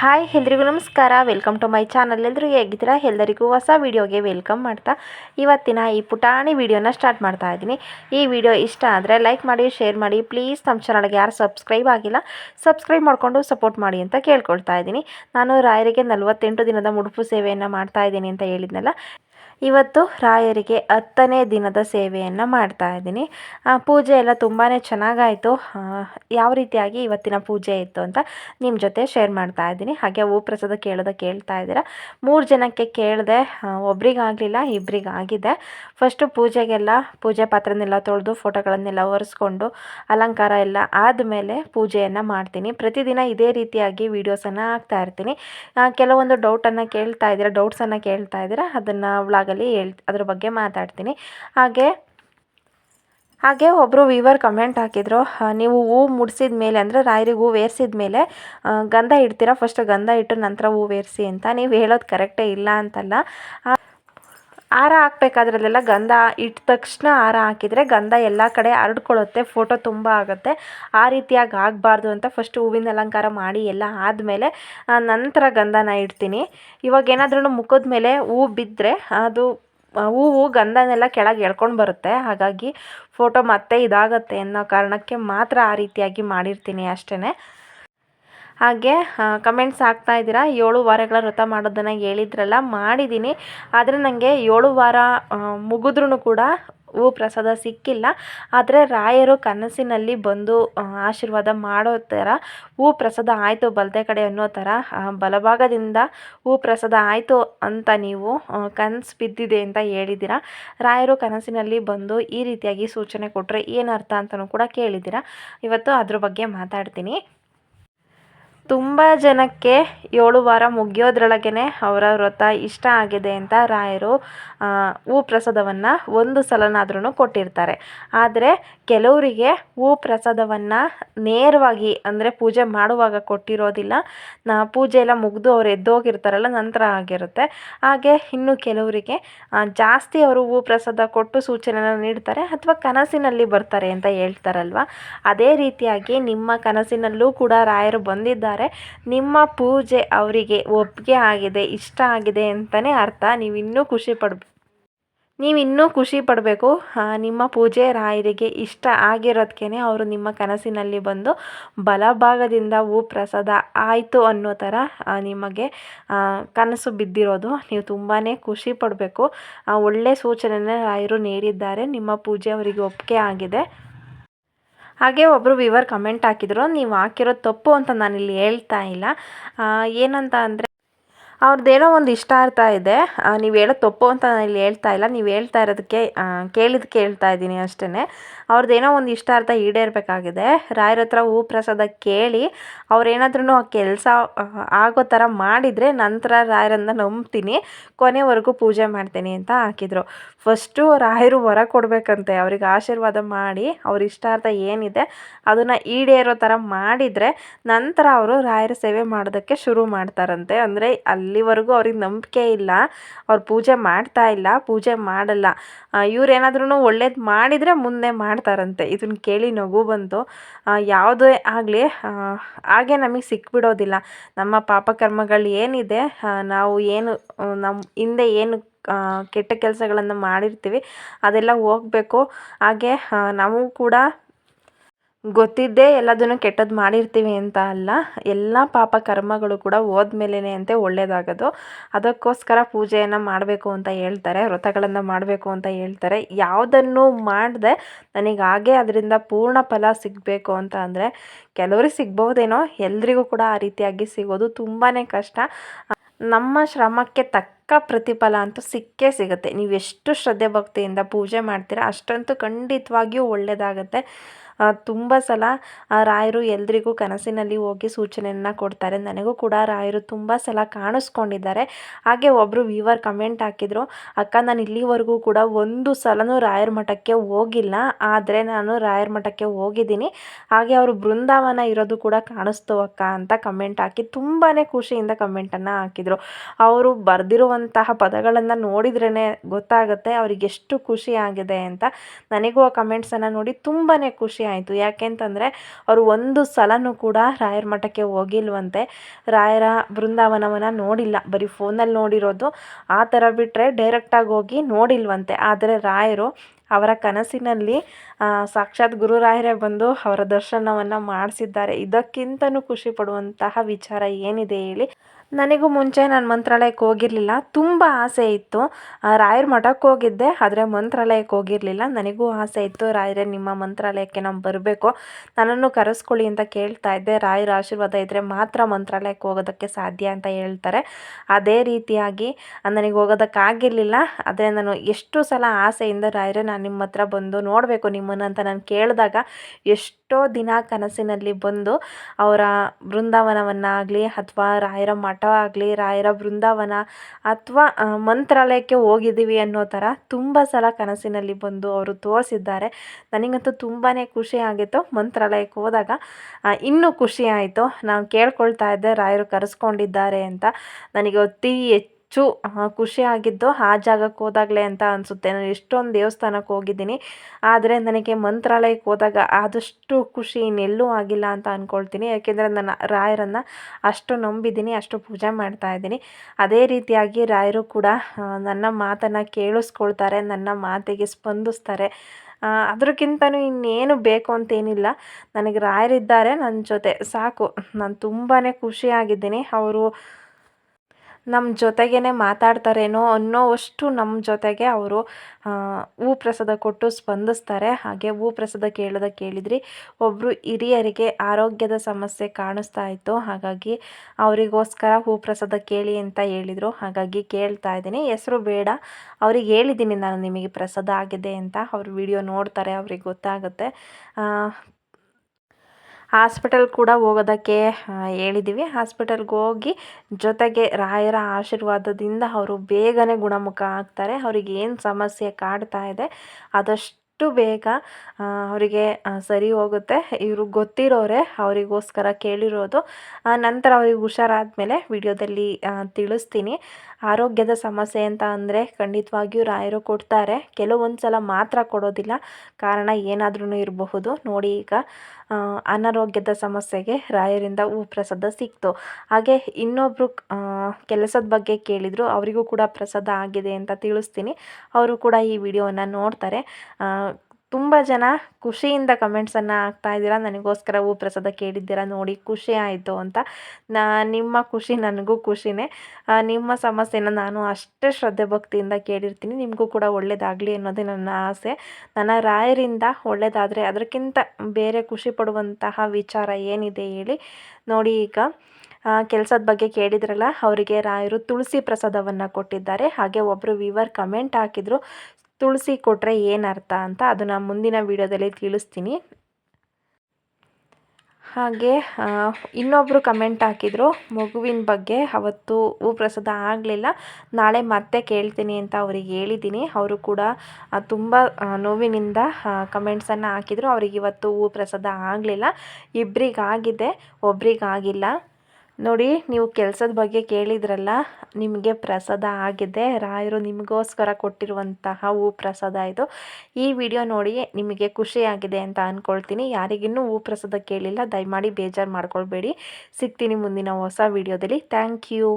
Hi ಎಲ್ರಿಗೂ ನಮಸ್ಕಾರ. Welcome to my channel ಎಲ್ಲರೂ ಹೇಗಿದ್ದೀರಾ? ಎಲ್ಲರಿಗೂ ಹೊಸ ವೀಡಿಯೋಗೆ ವೆಲ್ಕಮ್ ಮಾಡ್ತಾ ಇವತ್ತಿನ ಈ ಪುಟಾಣಿ ವಿಡಿಯೋನ ಸ್ಟಾರ್ಟ್ ಮಾಡ್ತಾ ಇದ್ದೀನಿ. ಈ ವಿಡಿಯೋ ಇಷ್ಟ ಆದರೆ ಲೈಕ್ ಮಾಡಿ ಶೇರ್ ಮಾಡಿ. ಪ್ಲೀಸ್ ನಮ್ಮ ಚಾನಲ್ಗೆ ಯಾರು ಸಬ್ಸ್ಕ್ರೈಬ್ ಆಗಿಲ್ಲ ಸಬ್ಸ್ಕ್ರೈಬ್ ಮಾಡಿಕೊಂಡು ಸಪೋರ್ಟ್ ಮಾಡಿ ಅಂತ ಕೇಳ್ಕೊಳ್ತಾ ಇದ್ದೀನಿ. ನಾನು ರಾಯರಿಗೆ ನಲವತ್ತೆಂಟು ದಿನದ ಮುಡುಪು ಸೇವೆಯನ್ನು ಮಾಡ್ತಾ ಇದ್ದೀನಿ ಅಂತ ಹೇಳಿದ್ನಲ್ಲ. ಇವತ್ತು ರಾಯರಿಗೆ ಹತ್ತನೇ ದಿನದ ಸೇವೆಯನ್ನು ಮಾಡ್ತಾ ಇದ್ದೀನಿ. ಪೂಜೆ ಎಲ್ಲ ತುಂಬಾ ಚೆನ್ನಾಗಾಯಿತು. ಯಾವ ರೀತಿಯಾಗಿ ಇವತ್ತಿನ ಪೂಜೆ ಇತ್ತು ಅಂತ ನಿಮ್ಮ ಜೊತೆ ಶೇರ್ ಮಾಡ್ತಾ ಇದ್ದೀನಿ. ಹಾಗೆ ಹೂ ಪ್ರಸಾದ ಕೇಳೋದ ಕೇಳ್ತಾ ಇದ್ದೀರಾ? ಮೂರು ಜನಕ್ಕೆ ಕೇಳಿದೆ ಒಬ್ರಿಗಾಗಲಿಲ್ಲ ಇಬ್ಬರಿಗಾಗಿದೆ ಫಸ್ಟು ಪೂಜೆಗೆಲ್ಲ ಪೂಜೆ ಪಾತ್ರನೆಲ್ಲ ತೊಳೆದು, ಫೋಟೋಗಳನ್ನೆಲ್ಲ ಒರೆಸ್ಕೊಂಡು, ಅಲಂಕಾರ ಎಲ್ಲ ಆದಮೇಲೆ ಪೂಜೆಯನ್ನು ಮಾಡ್ತೀನಿ. ಪ್ರತಿದಿನ ಇದೇ ರೀತಿಯಾಗಿ ವೀಡಿಯೋಸನ್ನು ಹಾಕ್ತಾ ಇರ್ತೀನಿ. ಕೆಲವೊಂದು ಡೌಟನ್ನು ಕೇಳ್ತಾ ಇದ್ದೀರಾ? ಡೌಟ್ಸನ್ನು ಕೇಳ್ತಾ ಇದ್ದೀರಾ? ಅದನ್ನು ವ್ಲಾಗ್ ಬ್ಲಾಗಲ್ಲಿ ಹೇಳ್, ಅದ್ರ ಬಗ್ಗೆ ಮಾತಾಡ್ತೀನಿ. ಹಾಗೆ ಹಾಗೆ ಒಬ್ಬರು ವೀವರ್ ಕಮೆಂಟ್ ಹಾಕಿದ್ರು ನೀವು ಹೂ ಮುಡಿಸಿದ ಮೇಲೆ ಅಂದರೆ ರಾಯರಿಗೆ ಏರ್ಸಿದ ಮೇಲೆ ಗಂಧ ಇಡ್ತೀರಾ? ಫಸ್ಟ್ ಗಂಧ ಇಟ್ಟು ನಂತರ ಹೂವು ಏರಿಸಿ ಅಂತ. ನೀವು ಹೇಳೋದು ಕರೆಕ್ಟೇ ಇಲ್ಲ ಅಂತಲ್ಲ. ಹಾರ ಹಾಕ್ಬೇಕಾದ್ರಲ್ಲೆಲ್ಲ ಗಂಧ ಇಟ್ಟ ತಕ್ಷಣ ಹಾರ ಹಾಕಿದರೆ ಗಂಧ ಎಲ್ಲ ಕಡೆ ಹರಡ್ಕೊಳ್ಳುತ್ತೆ ಫೋಟೋ ತುಂಬ ಆಗುತ್ತೆ. ಆ ರೀತಿಯಾಗಿ ಆಗಬಾರ್ದು ಅಂತ ಫಸ್ಟ್ ಹೂವಿನ ಅಲಂಕಾರ ಮಾಡಿ ಎಲ್ಲ ಆದಮೇಲೆ ನಂತರ ಗಂಧನ ಇಡ್ತೀನಿ. ಇವಾಗ ಏನಾದ್ರೂ ಮುಖದ ಮೇಲೆ ಹೂವು ಬಿದ್ದರೆ ಅದು ಹೂವು ಗಂಧನೆಲ್ಲ ಕೆಳಗೆ ಎಳ್ಕೊಂಡು ಬರುತ್ತೆ. ಹಾಗಾಗಿ ಫೋಟೋ ಮತ್ತೆ ಇದಾಗುತ್ತೆ ಅನ್ನೋ ಕಾರಣಕ್ಕೆ ಮಾತ್ರ ಆ ರೀತಿಯಾಗಿ ಮಾಡಿರ್ತೀನಿ ಅಷ್ಟೇ ಹಾಗೆ ಕಮೆಂಟ್ಸ್ ಹಾಕ್ತಾ ಇದ್ದೀರಾ? ಏಳು ವಾರಗಳ ವ್ರತ ಮಾಡೋದನ್ನು ಹೇಳಿದ್ರಲ್ಲ, ಮಾಡಿದ್ದೀನಿ. ಆದರೆ ನನಗೆ ಏಳು ವಾರ ಮುಗಿದ್ರೂ ಕೂಡ ಹೂ ಪ್ರಸಾದ ಸಿಕ್ಕಿಲ್ಲ. ಆದರೆ ರಾಯರು ಕನಸಿನಲ್ಲಿ ಬಂದು ಆಶೀರ್ವಾದ ಮಾಡೋ ಥರ ಹೂ ಪ್ರಸಾದ ಆಯಿತು ಬಲದೆ ಕಡೆ ಅನ್ನೋ ಥರ ಬಲಭಾಗದಿಂದ ಹೂ ಪ್ರಸಾದ ಆಯಿತು ಅಂತ ನೀವು ಕನಸು ಬಿದ್ದಿದೆ ಅಂತ ಹೇಳಿದ್ದೀರಾ? ರಾಯರು ಕನಸಿನಲ್ಲಿ ಬಂದು ಈ ರೀತಿಯಾಗಿ ಸೂಚನೆ ಕೊಟ್ಟರೆ ಏನು ಅರ್ಥ ಅಂತಲೂ ಕೂಡ ಕೇಳಿದ್ದೀರಾ? ಇವತ್ತು ಅದ್ರ ಬಗ್ಗೆ ಮಾತಾಡ್ತೀನಿ. ತುಂಬ ಜನಕ್ಕೆ ಏಳು ವಾರ ಮುಗಿಯೋದ್ರೊಳಗೇ ಅವರ ವ್ರತ ಇಷ್ಟ ಆಗಿದೆ ಅಂತ ರಾಯರು ಹೂ ಪ್ರಸಾದವನ್ನು ಒಂದು ಸಲನಾದ್ರೂ ಕೊಟ್ಟಿರ್ತಾರೆ. ಆದರೆ ಕೆಲವರಿಗೆ ಹೂ ಪ್ರಸಾದವನ್ನು ನೇರವಾಗಿ ಅಂದರೆ ಪೂಜೆ ಮಾಡುವಾಗ ಕೊಟ್ಟಿರೋದಿಲ್ಲ. ನಾ ಪೂಜೆ ಎಲ್ಲ ಮುಗಿದು ಅವ್ರು ಎದ್ದೋಗಿರ್ತಾರಲ್ಲ, ನಂತರ ಆಗಿರುತ್ತೆ. ಹಾಗೆ ಇನ್ನು ಕೆಲವರಿಗೆ ಜಾಸ್ತಿ ಅವರು ಹೂ ಪ್ರಸಾದ ಕೊಟ್ಟು ಸೂಚನೆನ ನೀಡ್ತಾರೆ ಅಥವಾ ಕನಸಿನಲ್ಲಿ ಬರ್ತಾರೆ ಅಂತ ಹೇಳ್ತಾರಲ್ವ? ಅದೇ ರೀತಿಯಾಗಿ ನಿಮ್ಮ ಕನಸಿನಲ್ಲೂ ಕೂಡ ರಾಯರು ಬಂದಿದ್ದಾರೆ. ನಿಮ್ಮ ಪೂಜೆ ಅವರಿಗೆ ಒಪ್ಪಿಗೆ ಆಗಿದೆ, ಇಷ್ಟ ಆಗಿದೆ ಅಂತಲೇ ಅರ್ಥ. ನೀವು ಇನ್ನೂ ಖುಷಿ ಪಡ್ ನೀವು ಇನ್ನೂ ಖುಷಿ ಪಡಬೇಕು. ನಿಮ್ಮ ಪೂಜೆ ರಾಯರಿಗೆ ಇಷ್ಟ ಆಗಿರೋದಕ್ಕೆ ಅವರು ನಿಮ್ಮ ಕನಸಿನಲ್ಲಿ ಬಂದು ಬಲಭಾಗದಿಂದ ಹೂ ಪ್ರಸಾದ ಆಯಿತು ಅನ್ನೋ ಥರ ನಿಮಗೆ ಕನಸು ಬಿದ್ದಿರೋದು. ನೀವು ತುಂಬಾ ಖುಷಿ ಪಡಬೇಕು. ಒಳ್ಳೆಯ ಸೂಚನೆನ ರಾಯರು ನೀಡಿದ್ದಾರೆ. ನಿಮ್ಮ ಪೂಜೆ ಅವರಿಗೆ ಒಪ್ಪಿಗೆ ಆಗಿದೆ. ಹಾಗೆ ಒಬ್ಬರು ವಿವರ್ ಕಮೆಂಟ್ ಹಾಕಿದ್ರು, ನೀವು ಹಾಕಿರೋದು ತಪ್ಪು ಅಂತ ನಾನಿಲ್ಲಿ ಹೇಳ್ತಾ ಇಲ್ಲ. ಏನಂತ ಅಂದರೆ ಅವ್ರದ್ದೇನೋ ಒಂದು ಇಷ್ಟ ಇರ್ತಾ ಇದೆ ನೀವು ಹೇಳೋದು ತಪ್ಪು ಅಂತ ನಾನು ಇಲ್ಲಿ ಹೇಳ್ತಾ ಇಲ್ಲ. ನೀವು ಹೇಳ್ತಾ ಇರೋದಕ್ಕೆ ಕೇಳಿದ್ದಕ್ಕೆ ಕೇಳ್ತಾ ಇದ್ದೀನಿ ಅಷ್ಟೇ ಅವ್ರದ್ದೇನೋ ಒಂದು ಇಷ್ಟಾರ್ಥ ಈಡೇರಬೇಕಾಗಿದೆ. ರಾಯರ ಹತ್ರ ಹೂ ಪ್ರಸಾದ ಕೇಳಿ ಅವ್ರೇನಾದ್ರೂ ಆ ಕೆಲಸ ಆಗೋ ಥರ ಮಾಡಿದರೆ ನಂತರ ರಾಯರನ್ನ ನಂಬ್ತೀನಿ. ಕೊನೆವರೆಗೂ ಪೂಜೆ ಮಾಡ್ತೀನಿ ಅಂತ ಹಾಕಿದರು. ಫಸ್ಟು ರಾಯರು ವರ ಕೊಡಬೇಕಂತೆ. ಅವ್ರಿಗೆ ಆಶೀರ್ವಾದ ಮಾಡಿ ಅವ್ರ ಇಷ್ಟಾರ್ಥ ಏನಿದೆ ಅದನ್ನು ಈಡೇರೋ ಥರ ಮಾಡಿದರೆ ನಂತರ ಅವರು ರಾಯರ ಸೇವೆ ಮಾಡೋದಕ್ಕೆ ಶುರು ಮಾಡ್ತಾರಂತೆ. ಅಂದರೆ ಅಲ್ಲಿವರೆಗೂ ಅವ್ರಿಗೆ ನಂಬಿಕೆ ಇಲ್ಲ, ಅವ್ರು ಪೂಜೆ ಮಾಡ್ತಾ ಇಲ್ಲ, ಪೂಜೆ ಮಾಡಲ್ಲ. ಇವ್ರೇನಾದ್ರೂ ಒಳ್ಳೇದು ಮಾಡಿದರೆ ಮುಂದೆ ಮಾಡ್ತಾರಂತೆ. ಇದನ್ನ ಕೇಳಿ ನಗು ಬಂತು. ಯಾವುದೇ ಆಗಲಿ ಹಾಗೆ ನಮಗೆ ಸಿಕ್ಬಿಡೋದಿಲ್ಲ. ನಮ್ಮ ಪಾಪಕರ್ಮಗಳು ಏನಿದೆ ನಾವು ಏನು ನಮ್ಮ ಹಿಂದೆ ಏನು ಕೆಟ್ಟ ಕೆಲಸಗಳನ್ನು ಮಾಡಿರ್ತೀವಿ, ಅದೆಲ್ಲ ಹೋಗ್ಬೇಕು. ಹಾಗೆ ನಾವು ಕೂಡ ಗೊತ್ತಿದ್ದೇ ಎಲ್ಲದನ್ನು ಕೆಟ್ಟದ್ದು ಮಾಡಿರ್ತೀವಿ ಅಂತ ಅಲ್ಲ, ಎಲ್ಲ ಪಾಪ ಕರ್ಮಗಳು ಕೂಡ ಹೋದ್ಮೇಲೆ ಅಂತೆ ಒಳ್ಳೆಯದಾಗೋದು ಅದಕ್ಕೋಸ್ಕರ ಪೂಜೆಯನ್ನು ಮಾಡಬೇಕು ಅಂತ ಹೇಳ್ತಾರೆ, ವ್ರತಗಳನ್ನು ಮಾಡಬೇಕು ಅಂತ ಹೇಳ್ತಾರೆ. ಯಾವುದನ್ನು ಮಾಡದೆ ನನಗೆ ಹಾಗೆ ಅದರಿಂದ ಪೂರ್ಣ ಫಲ ಸಿಗಬೇಕು ಅಂತ ಅಂದರೆ ಕೆಲವ್ರಿಗೆ ಸಿಗ್ಬೋದೇನೋ ಎಲ್ರಿಗೂ ಕೂಡ ಆ ರೀತಿಯಾಗಿ ಸಿಗೋದು ತುಂಬಾ ಕಷ್ಟ. ನಮ್ಮ ಶ್ರಮಕ್ಕೆ ತಕ್ಕ ಪ್ರತಿಫಲ ಅಂತೂ ಸಿಕ್ಕೇ ಸಿಗುತ್ತೆ. ನೀವು ಎಷ್ಟು ಶ್ರದ್ಧೆ ಭಕ್ತಿಯಿಂದ ಪೂಜೆ ಮಾಡ್ತೀರಾ ಅಷ್ಟಂತೂ ಖಂಡಿತವಾಗಿಯೂ ಒಳ್ಳೆಯದಾಗತ್ತೆ ತುಂಬ ಸಲ ರಾಯರು ಎಲ್ರಿಗೂ ಕನಸಿನಲ್ಲಿ ಹೋಗಿ ಸೂಚನೆಯನ್ನು ಕೊಡ್ತಾರೆ. ನನಗೂ ಕೂಡ ರಾಯರು ತುಂಬ ಸಲ ಕಾಣಿಸ್ಕೊಂಡಿದ್ದಾರೆ. ಹಾಗೆ ಒಬ್ಬರು ವಿವರ್ ಕಮೆಂಟ್ ಹಾಕಿದರು, ಅಕ್ಕ, ನಾನು ಇಲ್ಲಿವರೆಗೂ ಕೂಡ ಒಂದು ಸಲನೂ ರಾಯರ ಮಠಕ್ಕೆ ಹೋಗಿಲ್ಲ. ಆದರೆ ನಾನು ರಾಯರ ಮಠಕ್ಕೆ ಹೋಗಿದ್ದೀನಿ. ಹಾಗೆ ಅವರು ಬೃಂದಾವನ ಇರೋದು ಕೂಡ ಕಾಣಿಸ್ತು ಅಕ್ಕ ಅಂತ ಕಮೆಂಟ್ ಹಾಕಿ ತುಂಬಾ ಖುಷಿಯಿಂದ ಕಮೆಂಟನ್ನು ಹಾಕಿದರು. ಅವರು ಬರೆದಿರುವಂತಹ ಪದಗಳನ್ನು ನೋಡಿದ್ರೇ ಗೊತ್ತಾಗುತ್ತೆ ಅವ್ರಿಗೆ ಎಷ್ಟು ಖುಷಿ ಆಗಿದೆ ಅಂತ. ನನಗೂ ಆ ಕಮೆಂಟ್ಸನ್ನು ನೋಡಿ ತುಂಬಾ ಖುಷಿ ಆಯಿತು. ಯಾಕೆಂತಂದರೆ ಅವರು ಒಂದು ಸಲನೂ ಕೂಡ ರಾಯರ ಮಠಕ್ಕೆ ಹೋಗಿಲ್ವಂತೆ. ರಾಯರ ಬೃಂದಾವನವನ್ನು ನೋಡಿಲ್ಲ. ಬರೀ ಫೋನಲ್ಲಿ ನೋಡಿರೋದು. ಆ ಥರ ಬಿಟ್ಟರೆ ಡೈರೆಕ್ಟಾಗಿ ಹೋಗಿ ನೋಡಿಲ್ವಂತೆ. ಆದರೆ ರಾಯರು ಅವರ ಕನಸಿನಲ್ಲಿ ಸಾಕ್ಷಾತ್ ಗುರುರಾಯರೇ ಬಂದು ಅವರ ದರ್ಶನವನ್ನು ಮಾಡಿಸಿದ್ದಾರೆ. ಇದಕ್ಕಿಂತನೂ ಖುಷಿ ಪಡುವಂತಹ ವಿಚಾರ ಏನಿದೆ ಹೇಳಿ. ನನಗೂ ಮುಂಚೆ ನಾನು ಮಂತ್ರಾಲಯಕ್ಕೆ ಹೋಗಿರಲಿಲ್ಲ. ತುಂಬ ಆಸೆ ಇತ್ತು. ರಾಯರ ಮಠಕ್ಕೆ ಹೋಗಿದ್ದೆ. ಆದರೆ ಮಂತ್ರಾಲಯಕ್ಕೆ ಹೋಗಿರಲಿಲ್ಲ. ನನಗೂ ಆಸೆ ಇತ್ತು, ರಾಯರೇ ನಿಮ್ಮ ಮಂತ್ರಾಲಯಕ್ಕೆ ನಾವು ಬರಬೇಕು. ನನ್ನನ್ನು ಕರೆಸ್ಕೊಳ್ಳಿ ಅಂತ ಕೇಳ್ತಾ ಇದ್ದೆ. ರಾಯರ ಆಶೀರ್ವಾದ ಇದ್ದರೆ ಮಾತ್ರ ಮಂತ್ರಾಲಯಕ್ಕೆ ಹೋಗೋದಕ್ಕೆ ಸಾಧ್ಯ ಅಂತ ಹೇಳ್ತಾರೆ. ಅದೇ ರೀತಿಯಾಗಿ, ನನಗೆ ಹೋಗೋದಕ್ಕಾಗಿರಲಿಲ್ಲ. ಆದರೆ ನಾನು ಎಷ್ಟು ಸಲ ಆಸೆಯಿಂದ ರಾಯರೇ ನಾನು ನಿಮ್ಮ ಹತ್ರ ಬಂದು ನೋಡಬೇಕು ನಿಮ್ಮನ್ನು ಅಂತ ನಾನು ಕೇಳಿದಾಗ ಎಷ್ಟೋ ದಿನ ಕನಸಿನಲ್ಲಿ ಬಂದು ಅವರ ಬೃಂದಾವನವನ್ನಾಗಲಿ ಅಥವಾ ರಾಯರ ಮಠ ಆಗಲಿ ರಾಯರ ಬೃಂದಾವನ ಅಥವಾ ಮಂತ್ರಾಲಯಕ್ಕೆ ಹೋಗಿದ್ದೀವಿ ಅನ್ನೋ ಥರ ತುಂಬ ಸಲ ಕನಸಿನಲ್ಲಿ ಬಂದು ಅವರು ತೋರಿಸಿದ್ದಾರೆ. ನನಗಂತೂ ತುಂಬಾ ಖುಷಿ ಆಗಿತ್ತು ಮಂತ್ರಾಲಯಕ್ಕೆ ಹೋದಾಗ. ಇನ್ನೂ ಖುಷಿ ಆಯಿತು. ನಾನು ಕೇಳ್ಕೊಳ್ತಾ ಇದ್ದೆ, ರಾಯರು ಕರೆಸ್ಕೊಂಡಿದ್ದಾರೆ ಅಂತ. ನನಗೆ ಅತಿ ಹೆಚ್ಚು ಹೆಚ್ಚು ಖುಷಿಯಾಗಿದ್ದು, ಆ ಜಾಗಕ್ಕೆ ಹೋದಾಗಲೇ ಅಂತ ಅನಿಸುತ್ತೆ. ನಾನು ಎಷ್ಟೊಂದು ದೇವಸ್ಥಾನಕ್ಕೆ ಹೋಗಿದ್ದೀನಿ. ಆದರೆ ನನಗೆ ಮಂತ್ರಾಲಯಕ್ಕೆ ಹೋದಾಗ ಆದಷ್ಟು ಖುಷಿ ಇನ್ನೆಲ್ಲೂ ಆಗಿಲ್ಲ ಅಂತ ಅಂದ್ಕೊಳ್ತೀನಿ ಯಾಕೆಂದರೆ ನನ್ನ ರಾಯರನ್ನು ಅಷ್ಟು ನಂಬಿದ್ದೀನಿ, ಅಷ್ಟು ಪೂಜೆ ಮಾಡ್ತಾ ಇದ್ದೀನಿ. ಅದೇ ರೀತಿಯಾಗಿ ರಾಯರು ಕೂಡ ನನ್ನ ಮಾತನ್ನು ಕೇಳಿಸ್ಕೊಳ್ತಾರೆ, ನನ್ನ ಮಾತಿಗೆ ಸ್ಪಂದಿಸ್ತಾರೆ. ಅದಕ್ಕಿಂತನೂ ಇನ್ನೇನು ಬೇಕು ಅಂತೇನಿಲ್ಲ. ನನಗೆ ರಾಯರಿದ್ದಾರೆ ನನ್ನ ಜೊತೆ. ಸಾಕು. ನಾನು ತುಂಬಾ ಖುಷಿಯಾಗಿದ್ದೀನಿ. ಅವರು ನಮ್ಮ ಜೊತೆಗೇ ಮಾತಾಡ್ತಾರೇನೋ ಅನ್ನೋವಷ್ಟು ನಮ್ಮ ಜೊತೆಗೆ ಅವರು ಹೂ ಪ್ರಸಾದ ಕೊಟ್ಟು ಸ್ಪಂದಿಸ್ತಾರೆ. ಹಾಗೆ ಹೂ ಪ್ರಸಾದ ಕೇಳೋದಕ್ಕೆ ಕೇಳಿದ್ರಿ ಒಬ್ಬರು ಹಿರಿಯರಿಗೆ ಆರೋಗ್ಯದ ಸಮಸ್ಯೆ ಕಾಣಿಸ್ತಾ ಇತ್ತು. ಹಾಗಾಗಿ ಅವರಿಗೋಸ್ಕರ ಹೂ ಪ್ರಸಾದ ಕೇಳಿ ಅಂತ ಹೇಳಿದರು. ಹಾಗಾಗಿ ಕೇಳ್ತಾ ಇದ್ದೀನಿ. ಹೆಸರು ಬೇಡ. ಅವ್ರಿಗೆ ಹೇಳಿದ್ದೀನಿ ನಾನು ನಿಮಗೆ ಪ್ರಸಾದ ಆಗಿದೆ ಅಂತ. ಅವರು ವಿಡಿಯೋ ನೋಡ್ತಾರೆ, ಅವ್ರಿಗೆ ಗೊತ್ತಾಗುತ್ತೆ. ಹಾಸ್ಪಿಟಲ್ ಕೂಡ ಹೋಗೋದಕ್ಕೆ ಹೇಳಿದ್ದೀವಿ ಹಾಸ್ಪಿಟಲ್ಗೆ ಹೋಗಿ ಜೊತೆಗೆ ರಾಯರ ಆಶೀರ್ವಾದದಿಂದ ಅವರು ಬೇಗನೆ ಗುಣಮುಖ ಆಗ್ತಾರೆ. ಅವ್ರಿಗೆ ಏನು ಸಮಸ್ಯೆ ಕಾಡ್ತಾ ಇದೆ, ಆದಷ್ಟು ಬೇಗ ಅವರಿಗೆ ಸರಿ ಹೋಗುತ್ತೆ. ಇವರು ಗೊತ್ತಿರೋರೆ, ಅವರಿಗೋಸ್ಕರ ಕೇಳಿರೋದು. ನಂತರ ಅವ್ರಿಗೆ ಹುಷಾರಾದ ಮೇಲೆ ವಿಡಿಯೋದಲ್ಲಿ ತಿಳಿಸ್ತೀನಿ. ಆರೋಗ್ಯದ ಸಮಸ್ಯೆ ಅಂತ ಅಂದರೆ ಖಂಡಿತವಾಗಿಯೂ ರಾಯರು ಕೊಡ್ತಾರೆ. ಕೆಲವೊಂದು ಸಲ ಮಾತ್ರ ಕೊಡೋದಿಲ್ಲ. ಕಾರಣ ಏನಾದ್ರೂ ಇರಬಹುದು. ನೋಡಿ ಈಗ ಅನಾರೋಗ್ಯದ ಸಮಸ್ಯೆಗೆ ರಾಯರಿಂದ ಹೂ ಪ್ರಸಾದ ಸಿಕ್ತು. ಹಾಗೆ ಇನ್ನೊಬ್ಬರು ಕೆಲಸದ ಬಗ್ಗೆ ಕೇಳಿದರು. ಅವರಿಗೂ ಕೂಡ ಪ್ರಸಾದ ಆಗಿದೆ ಅಂತ ತಿಳಿಸ್ತೀನಿ. ಅವರು ಕೂಡ ಈ ವಿಡಿಯೋನ ನೋಡ್ತಾರೆ. ತುಂಬ ಜನ ಖುಷಿಯಿಂದ ಕಮೆಂಟ್ಸನ್ನು ಹಾಕ್ತಾ ಇದ್ದೀರಾ? ನನಗೋಸ್ಕರ ಹೂ ಪ್ರಸಾದ ಕೇಳಿದ್ದೀರಾ? ನೋಡಿ, ಖುಷಿ ಆಯಿತು ಅಂತ. ನಾ, ನಿಮ್ಮ ಖುಷಿ ನನಗೂ ಖುಷಿನೇ. ನಿಮ್ಮ ಸಮಸ್ಯೆನ ನಾನು ಅಷ್ಟೇ ಶ್ರದ್ಧೆ ಭಕ್ತಿಯಿಂದ ಕೇಳಿರ್ತೀನಿ. ನಿಮಗೂ ಕೂಡ ಒಳ್ಳೆಯದಾಗಲಿ ಅನ್ನೋದೇ ನನ್ನ ಆಸೆ. ನನ್ನ ರಾಯರಿಂದ ಒಳ್ಳೆಯದಾದರೆ ಅದಕ್ಕಿಂತ ಬೇರೆ ಖುಷಿ ಪಡುವಂತಹ ವಿಚಾರ ಏನಿದೆ ಹೇಳಿ. ನೋಡಿ ಈಗ ಕೆಲಸದ ಬಗ್ಗೆ ಕೇಳಿದ್ರಲ್ಲ, ಅವರಿಗೆ ರಾಯರು ತುಳಸಿ ಪ್ರಸಾದವನ್ನು ಕೊಟ್ಟಿದ್ದಾರೆ. ಹಾಗೆ ಒಬ್ಬರು ವಿವರ್ ಕಮೆಂಟ್ ಹಾಕಿದರು. ತುಳಸಿ ಕೊಟ್ಟರೆ ಏನು ಅರ್ಥ ಅಂತ ಅದನ್ನು ಮುಂದಿನ ವಿಡಿಯೋದಲ್ಲಿ ತಿಳಿಸ್ತೀನಿ. ಹಾಗೆ ಇನ್ನೊಬ್ಬರು ಕಮೆಂಟ್ ಹಾಕಿದರು, ಮಗುವಿನ ಬಗ್ಗೆ ಅವತ್ತು ಹೂ ಪ್ರಸಾದ ಆಗಲಿಲ್ಲ, ನಾಳೆ ಮತ್ತೆ ಕೇಳ್ತೀನಿ ಅಂತ ಅವ್ರಿಗೆ ಹೇಳಿದ್ದೀನಿ. ಅವರು ಕೂಡ ತುಂಬ ನೋವಿನಿಂದ ಕಮೆಂಟ್ಸನ್ನು ಹಾಕಿದರು, ಅವ್ರಿಗೆ ಇವತ್ತು ಹೂ ಪ್ರಸಾದ ಆಗಲಿಲ್ಲ ಇಬ್ಬರಿಗಾಗಿದೆ ಒಬ್ರಿಗಾಗಿಲ್ಲ. ನೋಡಿ, ನೀವು ಕೆಲಸದ ಬಗ್ಗೆ ಕೇಳಿದ್ರಲ್ಲ, ನಿಮಗೆ ಪ್ರಸಾದ ಆಗಿದೆ. ರಾಯರು ನಿಮಗೋಸ್ಕರ ಕೊಟ್ಟಿರುವಂತಹ ಹೂ ಪ್ರಸಾದ ಇದು. ಈ ವಿಡಿಯೋ ನೋಡಿ ನಿಮಗೆ ಖುಷಿಯಾಗಿದೆ ಅಂತ ಅಂದ್ಕೊಳ್ತೀನಿ ಯಾರಿಗಿನ್ನೂ ಹೂ ಪ್ರಸಾದ ಕೇಳಿಲ್ಲ. ದಯಮಾಡಿ ಬೇಜಾರು ಮಾಡ್ಕೊಳ್ಬೇಡಿ. ಸಿಗ್ತೀನಿ ಮುಂದಿನ ಹೊಸ ವಿಡಿಯೋದಲ್ಲಿ. Thank you.